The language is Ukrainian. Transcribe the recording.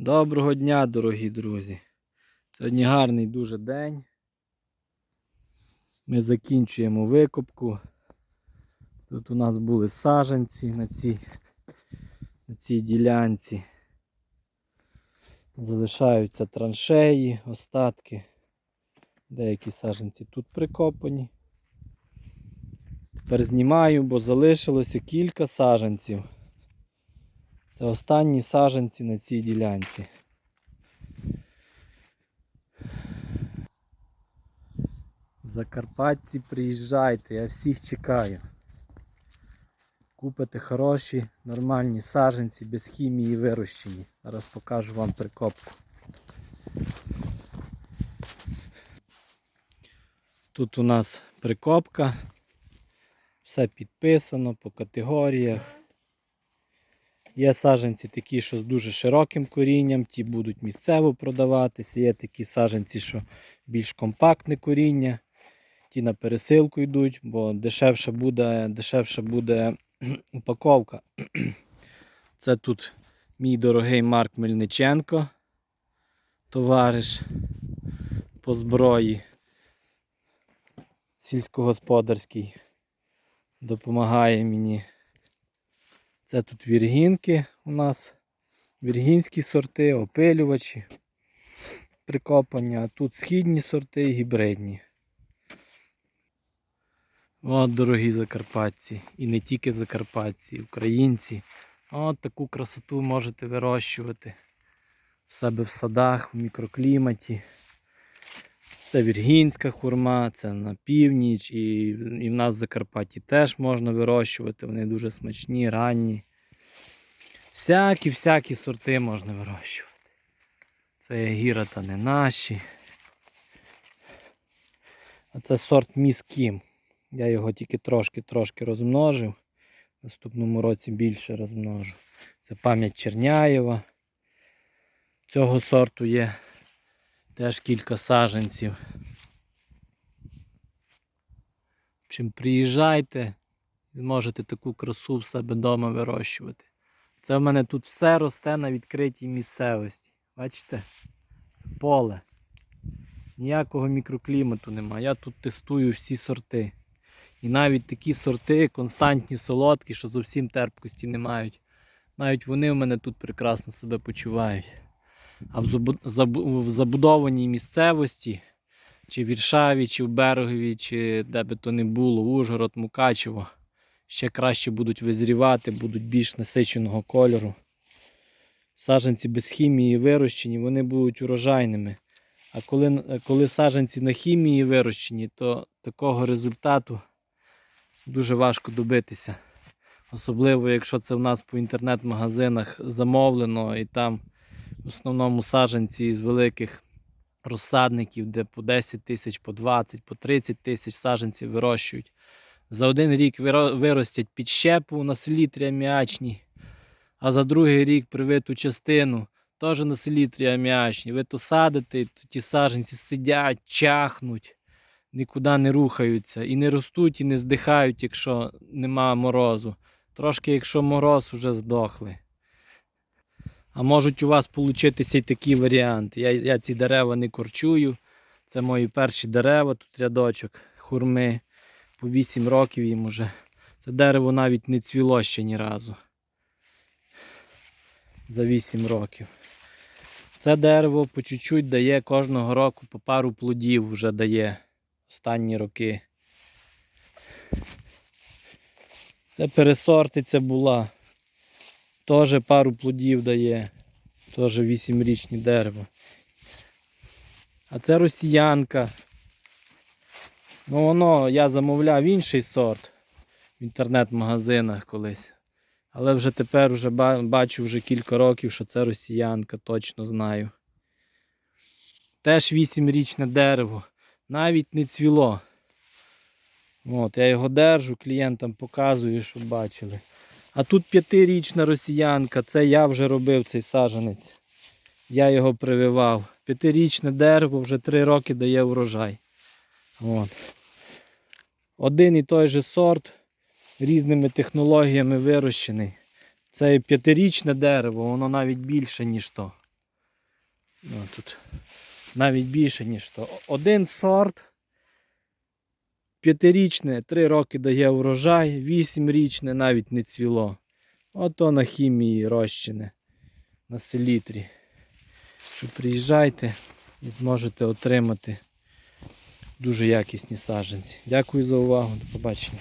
Доброго дня, дорогі друзі. Сьогодні гарний дуже день. Ми закінчуємо викопку. Тут у нас були саженці на цій, на цій ділянці. Залишаються траншеї, остатки. Деякі саженці тут прикопані. Тепер знімаю, бо залишилося кілька саженців. Це останні саженці на цій ділянці. Закарпатці приїжджайте, я всіх чекаю. Купите хороші, нормальні саженці без хімії вирощені. Зараз покажу вам прикопку. Тут у нас прикопка. Все підписано по категоріях. Є саджанці такі, що з дуже широким корінням, ті будуть місцево продаватися. Є такі саджанці, що більш компактне коріння. Ті на пересилку йдуть, бо дешевше буде, дешевше буде упаковка. Це тут мій дорогий Марк Мельниченко, товариш по зброї сільськогосподарський. Допомагає мені. Це тут віргінки у нас. Віргінські сорти, опилювачі, прикопання, а тут східні сорти і гібридні. От, дорогі закарпатці. І не тільки закарпатці, українці. От таку красоту можете вирощувати в себе в садах, в мікрокліматі. Це віргінська хурма, це на північ, і, і в нас в Закарпатті теж можна вирощувати. Вони дуже смачні, ранні. Всякі-всякі сорти можна вирощувати. Це гіра та не наші. А це сорт Міс Кім. Я його тільки трошки-трошки розмножив. В наступному році більше розмножу. Це пам'ять Черняєва. Цього сорту є теж кілька саженців. Чим приїжджайте, зможете таку красу в себе вдома вирощувати. Це в мене тут все росте на відкритій місцевості. Бачите? Поле. Ніякого мікроклімату немає. Я тут тестую всі сорти. І навіть такі сорти, константні солодкі, що зовсім терпкості не мають. Навіть вони в мене тут прекрасно себе почувають. А в забу- забу- в забудованій місцевості, чи в Віршаві, чи в Берегові, чи де би то не було, Ужгород, Мукачево, ще краще будуть визрівати, будуть більш насиченого кольору. Саджанці без хімії вирощені, вони будуть урожайними. А коли, коли саджанці на хімії вирощені, то такого результату дуже важко добитися. Особливо, якщо це в нас по інтернет-магазинах замовлено і там в основному саджанці з великих розсадників, де по 10 тисяч, по 20, по 30 тисяч саджанців вирощують. За один рік виро- виростять підщепу на селітрі аміачні, а за другий рік привиту частину теж на селітрі аміачні. Ви то садите, то ті саджанці сидять, чахнуть, нікуди не рухаються і не ростуть, і не здихають, якщо нема морозу. Трошки, якщо мороз, вже здохли. А можуть у вас получитися і такі варіанти. Я, я ці дерева не корчую. Це мої перші дерева, тут рядочок хурми. По 8 років їм уже. Це дерево навіть не цвіло ще ні разу. За 8 років. Це дерево по чуть-чуть дає кожного року по пару плодів вже дає останні роки. Це пересортиця була. Теж пару плодів дає. Теж 8-річне дерево. А це росіянка. Ну воно, я замовляв інший сорт в інтернет-магазинах колись. Але вже тепер вже бачу вже кілька років, що це росіянка, точно знаю. Теж 8-річне дерево. Навіть не цвіло. От, я його держу, клієнтам показую, щоб бачили. А тут п'ятирічна росіянка, це я вже робив цей саджанець. Я його прививав. П'ятирічне дерево вже три роки дає урожай. От. Один і той же сорт різними технологіями вирощений. Це п'ятирічне дерево, воно навіть більше, ніж то. Ну, тут навіть більше, ніж то. Один сорт. П'ятирічне, три роки дає урожай, вісімрічне навіть не цвіло. Ото на хімії розчини на селітрі. Що приїжджайте і зможете отримати дуже якісні саджанці. Дякую за увагу. До побачення.